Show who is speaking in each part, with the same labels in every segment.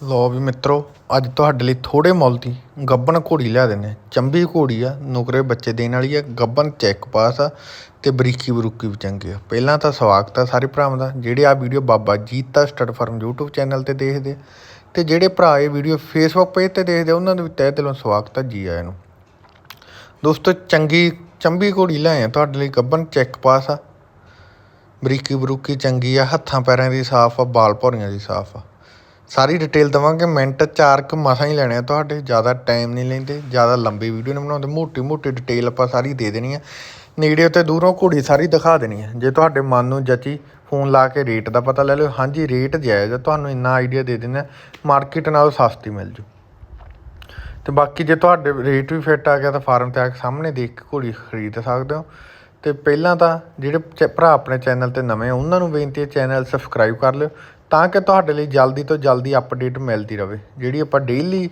Speaker 1: ਲੋ ਵੀ ਮਿੱਤਰੋ, ਅੱਜ ਤੁਹਾਡੇ ਲਈ ਥੋੜੇ ਮੁੱਲ ਦੀ ਗੱਬਣ ਘੋੜੀ ਲਿਆ ਦਿੰਨੇ ਚੰਬੀ ਘੋੜੀ ਆ, ਨੁਕਰੇ ਬੱਚੇ ਦੇਣ ਵਾਲੀ ਆ ਗੱਬਨ ਚੈੱਕ ਪਾਸ ਆ ਤੇ ਬਰੀਕੀ ਬਰੂਕੀ ਵੀ ਚੰਗੀ ਆ। ਪਹਿਲਾਂ ਤਾਂ ਸਵਾਗਤ ਆ ਸਾਰੇ ਭਰਾਵਾਂ ਦਾ, ਜਿਹੜੇ ਆ video Baba Jita stud farm YouTube channel ਤੇ ਦੇਖਦੇ ਆ, ਤੇ ਜਿਹੜੇ ਭਰਾ ਇਹ ਵੀਡੀਓ Facebook ਪੇਜ ਤੇ ਦੇਖਦੇ ਆ, ਉਹਨਾਂ ਨੂੰ ਵੀ ਤਹਿ ਦਿਲੋਂ ਸਵਾਗਤ ਆ ਜੀ ਆਇਆਂ ਨੂੰ। ਦੋਸਤੋ, ਚੰਗੀ, ਚੰਬੀ ਘੋੜੀ ਲਿਆਏ ਆ ਤੁਹਾਡੇ ਲਈ, ਗੱਬਣ ਚੈੱਕ ਪਾਸ ਆ। ਬਰੀਕੀ ਬਰੂਕੀ ਚੰਗੀ ਆ, ਹੱਥਾਂ ਪੈਰਾਂ ਦੀ ਸਾਫ਼ ਆ, ਬਾਲ ਭੌਰੀਆਂ ਦੀ ਸਾਫ਼ ਆ। ਸਾਰੀ ਡਿਟੇਲ ਦਵਾਂਗੇ, ਮਿੰਟ ਚਾਰ ਕੁ ਮਸਾਂ ਹੀ ਲੈਣੇ ਆ ਤੁਹਾਡੇ, ਜ਼ਿਆਦਾ ਟਾਈਮ ਨਹੀਂ ਲੈਂਦੇ, ਜ਼ਿਆਦਾ ਲੰਬੀ ਵੀਡੀਓ ਨਹੀਂ ਬਣਾਉਂਦੇ ਮੋਟੀ ਮੋਟੀ ਡਿਟੇਲ ਆਪਾਂ ਸਾਰੀ ਦੇ ਦੇਣੀ ਆ। ਨੇੜੇ ਤੇ ਦੂਰੋਂ ਘੋੜੀ ਸਾਰੀ ਦਿਖਾ ਦੇਣੀ ਆ। ਜੇ ਤੁਹਾਡੇ ਮਨ ਨੂੰ ਜਚੀ ਫੋਨ ਲਾ ਕੇ ਰੇਟ ਦਾ ਪਤਾ ਲੈ ਲਿਓ, ਹਾਂਜੀ ਰੇਟ ਜਾਇਜ਼ ਆ ਤੁਹਾਨੂੰ ਇੰਨਾ ਆਈਡੀਆ ਦੇ ਦਿੰਦੇ ਮਾਰਕੀਟ ਨਾਲੋਂ ਸਸਤੀ ਮਿਲ ਜੂ। ਤੇ ਬਾਕੀ ਜੇ ਤੁਹਾਡੇ ਰੇਟ ਵੀ ਫਿੱਟ ਆ ਗਿਆ ਤਾਂ ਫਾਰਮ ਤੇ ਆ ਕੇ ਸਾਹਮਣੇ ਦੇਖ ਕੇ ਘੋੜੀ ਖਰੀਦ ਸਕਦੇ ਹੋ। ਤੇ ਪਹਿਲਾਂ ਤਾਂ ਜਿਹੜੇ ਚ- ਭਰਾ ਆਪਣੇ ਚੈਨਲ ਤੇ ਨਵੇਂ ਆ, ਉਹਨਾਂ ਨੂੰ ਬੇਨਤੀ ਹੈ ਚੈਨਲ ਸਬਸਕ੍ਰਾਈਬ ਕਰ ਲਿਓ। ਤਾਂ ਕਿ ਤੁਹਾਡੇ ਲਈ ਜਲਦੀ ਤੋਂ ਜਲਦੀ ਅਪਡੇਟ ਮਿਲਦੀ ਰਹੇ ਜਿਹੜੀ ਆਪਾਂ ਡੇਲੀ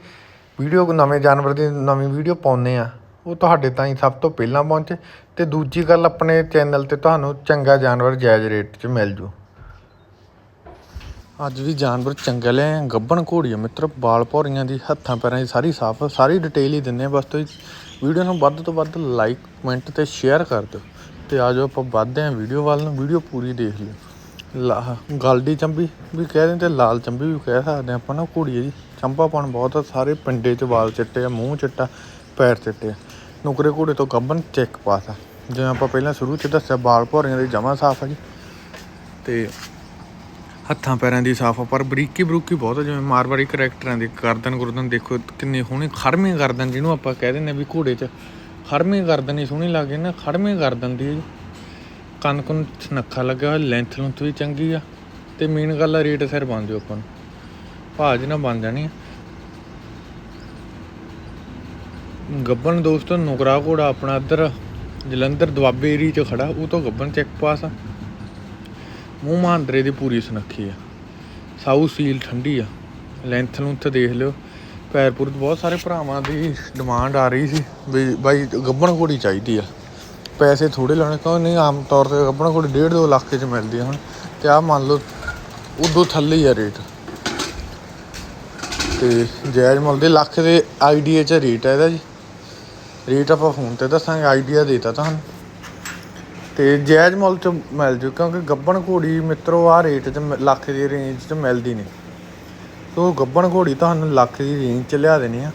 Speaker 1: ਵੀਡੀਓ ਨਵੇਂ ਜਾਨਵਰ ਦੀ ਨਵੀਂ ਵੀਡੀਓ ਪਾਉਂਦੇ ਆ ਉਹ ਤੁਹਾਡੇ ਤਾਈਂ ਸਭ ਤੋਂ ਪਹਿਲਾਂ ਪਹੁੰਚੇ ਅਤੇ ਦੂਜੀ ਗੱਲ ਆਪਣੇ ਚੈਨਲ ਤੇ ਤੁਹਾਨੂੰ ਚੰਗਾ ਜਾਨਵਰ ਜਾਇਜ਼ ਰੇਟ 'ਚ ਮਿਲ ਜੂ। ਅੱਜ ਵੀ ਜਾਨਵਰ ਚੰਗੇ ਲਿਆ ਗੱਬਣ ਘੋੜੀ ਆ ਮਿੱਤਰ ਬਾਲ ਭੌਰੀਆਂ ਦੀ ਹੱਥਾਂ ਪੈਰਾਂ ਦੀ ਸਾਰੀ ਸਾਫ਼, ਸਾਰੀ ਡਿਟੇਲ ਹੀ ਦਿੰਨੇ ਆ ਬਸ ਤੁਸੀਂ ਵੀਡੀਓ ਨੂੰ ਵੱਧ ਤੋਂ ਵੱਧ ਲਾਈਕ ਕਮੈਂਟ ਤੇ ਸ਼ੇਅਰ ਕਰ ਦਿਓ ਤੇ ਆਜੋ ਆਪਾਂ ਵੱਧਦੇ ਆਂ ਵੀਡੀਓ ਵੱਲ ਨੂੰ ਵੀਡੀਓ ਪੂਰੀ ਦੇਖ ਲਿਓ। ਲਾ ਗਲਡੀ ਚੰਬੀ ਵੀ ਕਹਿ ਦਿੰਦੇ ਲਾਲ ਚੰਬੀ ਵੀ ਕਹਿ ਸਕਦੇ ਆਪਾਂ ਨਾ ਘੋੜੀ ਦੀ ਚੰਬਾਪਣ ਬਹੁਤ ਆ, ਸਾਰੇ ਪਿੰਡੇ 'ਚ ਵਾਲ ਚਿੱਟੇ ਆ, ਮੂੰਹ ਚਿੱਟਾ, ਪੈਰ ਚਿੱਟੇ ਆ। ਨੁਕਰੇ ਘੋੜੇ ਤੋਂ ਗੱਬਣ ਚੈੱਕ ਪਾਸ ਆ। ਜਿਵੇਂ ਆਪਾਂ ਪਹਿਲਾਂ ਸ਼ੁਰੂ 'ਚ ਦੱਸਿਆ ਬਾਲ ਭੌਰੀਆਂ ਦੀ ਜਮਾ ਸਾਫ਼ ਆ ਜੀ। ਤੇ ਹੱਥਾਂ ਪੈਰਾਂ ਦੀ ਸਾਫ਼ ਆ, ਪਰ ਬਰੀਕੀ ਬਰੂਕੀ ਬਹੁਤ ਆ, ਜਿਵੇਂ ਮਾਰਵਾੜੀ ਕਰੈਕਟਰਾਂ ਦੀ ਗਰਦਨ ਗੁਰਦਨ ਦੇਖੋ, ਕਿੰਨੀ ਸੋਹਣੀ ਖੜਮੀ ਗਰਦਨ ਜਿਹਨੂੰ ਆਪਾਂ ਕਹਿ ਦਿੰਦੇ ਵੀ ਘੋੜੇ 'ਚ। ਖੜਮੀ ਗਰਦਨ ਹੀ ਸੋਹਣੀ ਲੱਗੇ ਨਾ ਖੜਮੀ ਗਰਦਨ ਦੀ ਕਣਕ ਨੂੰ ਕੰਨ ਨੱਖਾ ਲੱਗਿਆ ਹੋਇਆ ਲੈਂਥ ਲੁੰਥ ਵੀ ਚੰਗੀ ਆ। ਤੇ ਮੇਨ ਗੱਲ ਆ, ਰੇਟ ਸਿਰ ਬਣ ਜਾਓ ਆਪਾਂ ਨੂੰ। ਭਾਜ ਨਾ ਬਣ ਜਾਣੀ ਆ। ਗੱਬਨ ਦੋਸਤੋ, ਨੁਕਰਾ ਘੋੜਾ ਆਪਣਾ ਇੱਧਰ, ਜਲੰਧਰ ਦੁਆਬੇ ਏਰੀ 'ਚ ਖੜਾ, ਉਹ ਤੋਂ ਗੱਬਨ ਚੈੱਕ ਪਾਸ ਆ। ਮੂੰਹ ਮਹਾਂਦਰੇ ਦੀ ਪੂਰੀ ਸੁਨੱਖੀ ਆ। ਸਾਊ ਸੀਲ ਠੰਡੀ ਆ। ਲੈਂਥ ਲੂੰਥ ਦੇਖ ਲਿਓ। ਪੈਰਪੁਰ ਤੋਂ ਬਹੁਤ ਸਾਰੇ ਭਰਾਵਾਂ ਦੀ ਡਿਮਾਂਡ ਆ ਰਹੀ ਸੀ ਵੀ ਬਾਈ, ਗੱਬਣ ਘੋੜੀ ਚਾਹੀਦੀ ਆ। ਪੈਸੇ ਥੋੜੇ ਲਾਉਣੇ ਕਿਉਂ ਨਹੀਂ? ਆਮ ਤੌਰ ਤੇ ਗੱਬਣ ਘੋੜੀ 1.5 2 ਲੱਖ 'ਚ ਮਿਲਦੀ ਆ ਹੁਣ। ਤੇ ਆ ਮੰਨ ਲਓ, ਉਦੋਂ ਥੱਲੇ ਹੀ ਆ ਰੇਟ। ਤੇ ਜਾਇਜ਼ ਮੁੱਲ ਦੇ ਲੱਖ ਦੇ ਆਈਡੀਆ 'ਚ ਰੇਟ ਹੈ ਇਹਦਾ ਜੀ। ਰੇਟ ਆਪਾਂ ਫੋਨ ਤੇ ਦੱਸਾਂਗੇ, ਆਈਡੀਆ ਦੇਤਾ ਤੁਹਾਨੂੰ। ਤੇ ਜਾਇਜ਼ ਮੁੱਲ ਚ ਮਿਲ ਜੂ, ਕਿਉਂਕਿ ਗੱਬਣ ਘੋੜੀ ਮਿੱਤਰੋ ਆ ਰੇਟ ਚ ਮ- ਲੱਖ ਦੀ ਰੇਂਜ ਚ ਮਿਲਦੀ ਨਹੀਂ। ਸੋ ਗੱਬਣ ਘੋੜੀ ਤੁਹਾਨੂੰ ਲੱਖ ਦੀ ਰੇਂਜ ਚ ਲਿਆ ਦੇਣੀ ਆ।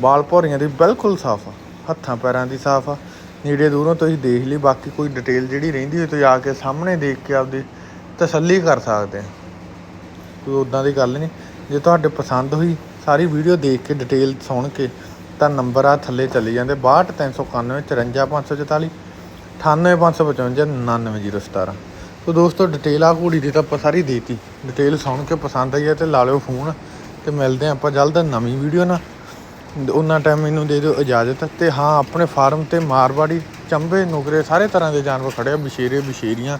Speaker 1: ਬਾਲ ਭੌਰੀਆਂ ਦੀ ਬਿਲਕੁਲ ਸਾਫ਼ ਆ, ਹੱਥਾਂ ਪੈਰਾਂ ਦੀ ਸਾਫ਼ ਆ। ਨੇੜੇ ਦੂਰੋਂ ਤੁਸੀਂ ਦੇਖ ਲਈ, ਬਾਕੀ ਕੋਈ ਡਿਟੇਲ ਜਿਹੜੀ ਰਹਿੰਦੀ ਹੋਈ ਤੁਸੀਂ ਆ ਕੇ ਸਾਹਮਣੇ ਦੇਖ ਕੇ ਆਪਦੀ ਤਸੱਲੀ ਕਰ ਸਕਦੇ ਆ ਕੋਈ ਉਦਾਂ ਦੀ ਗੱਲ ਨਹੀਂ। ਜੇ ਤੁਹਾਡੇ ਪਸੰਦ ਹੋਈ ਸਾਰੀ ਵੀਡੀਓ ਦੇਖ ਕੇ ਡਿਟੇਲ ਸੁਣ ਕੇ, ਤਾਂ ਨੰਬਰ ਆ ਥੱਲੇ ਚਲੇ ਜਾਂਦੇ। 62 391 54 544 98555 99017 ਸੋ ਦੋਸਤੋ ਡਿਟੇਲ ਆ ਘੋੜੀ ਦੀ ਤਾਂ ਆਪਾਂ ਸਾਰੀ ਦੇਤੀ। ਡਿਟੇਲ ਸੁਣ ਕੇ ਪਸੰਦ ਆਈ ਹੈ ਤੇ ਲਾ ਲਿਓ ਫੋਨ ਤੇ ਮਿਲਦੇ ਹਾਂ ਆਪਾਂ ਜਲਦ ਨਵੀਂ ਵੀਡੀਓ ਨਾਲ। ਉਹਨਾਂ ਟਾਈਮ ਮੈਨੂੰ ਦੇ ਦਿਓ ਇਜਾਜ਼ਤ। ਤੇ ਹਾਂ, ਆਪਣੇ ਫਾਰਮ ਤੇ ਮਾਰਵਾੜੀ, ਚੰਬੇ ਨੁਕਰੇ ਸਾਰੇ ਤਰ੍ਹਾਂ ਦੇ ਜਾਨਵਰ ਖੜੇ ਆ ਬਸ਼ੇਰੇ ਬਸ਼ੇਰੀਆਂ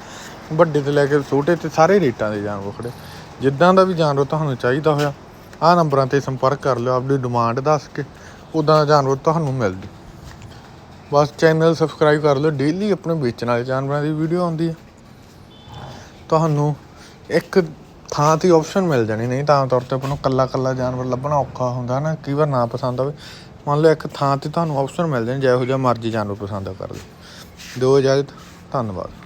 Speaker 1: ਵੱਡੇ ਤੋਂ ਲੈ ਕੇ ਛੋਟੇ ਤੇ ਸਾਰੇ ਰੇਟਾਂ ਦੇ ਜਾਨਵਰ ਖੜੇ। ਜਿੱਦਾਂ ਦਾ ਵੀ ਜਾਨਵਰ ਤੁਹਾਨੂੰ ਚਾਹੀਦਾ ਹੋਇਆ, ਆਹ ਨੰਬਰਾਂ ਤੇ ਸੰਪਰਕ ਕਰ ਲਿਓ, ਆਪਣੀ ਡਿਮਾਂਡ ਦੱਸ ਕੇ ਉਦਾਂ ਦਾ ਜਾਨਵਰ ਤੁਹਾਨੂੰ ਮਿਲ ਜੂ। ਬਸ ਚੈਨਲ ਸਬਸਕ੍ਰਾਈਬ ਕਰ ਲਓ ਡੇਲੀ ਆਪਣੇ ਵੇਚਣ ਵਾਲੇ ਜਾਨਵਰਾਂ ਦੀ ਵੀਡੀਓ ਆਉਂਦੀ ਹੈ ਤੁਹਾਨੂੰ ਇੱਕ ਥਾਂ ਤੇ ਆਪਸ਼ਨ ਮਿਲ ਜਾਣੀ, ਨਹੀਂ ਤਾਂ ਆਮ ਤੌਰ ਤੇ ਆਪਾਂ ਨੂੰ ਕੱਲਾ ਕੱਲਾ ਜਾਨਵਰ ਲੱਭਣਾ ਔਖਾ ਹੁੰਦਾ ਨਾ, ਕਈ ਵਾਰ ਨਾ ਪਸੰਦ ਆਵੇ। ਮੰਨ ਲਓ ਇੱਕ ਥਾਂ ਤੇ ਤੁਹਾਨੂੰ ਆਪਸ਼ਨ ਮਿਲ ਜਾਣੀ, ਜਿਹੋ ਜਿਹਾ ਮਰਜ਼ੀ ਜਾਨਵਰ ਪਸੰਦ ਕਰ ਲਓ। ਦਿਓ ਇਜਾਜ਼ਤ, ਧੰਨਵਾਦ।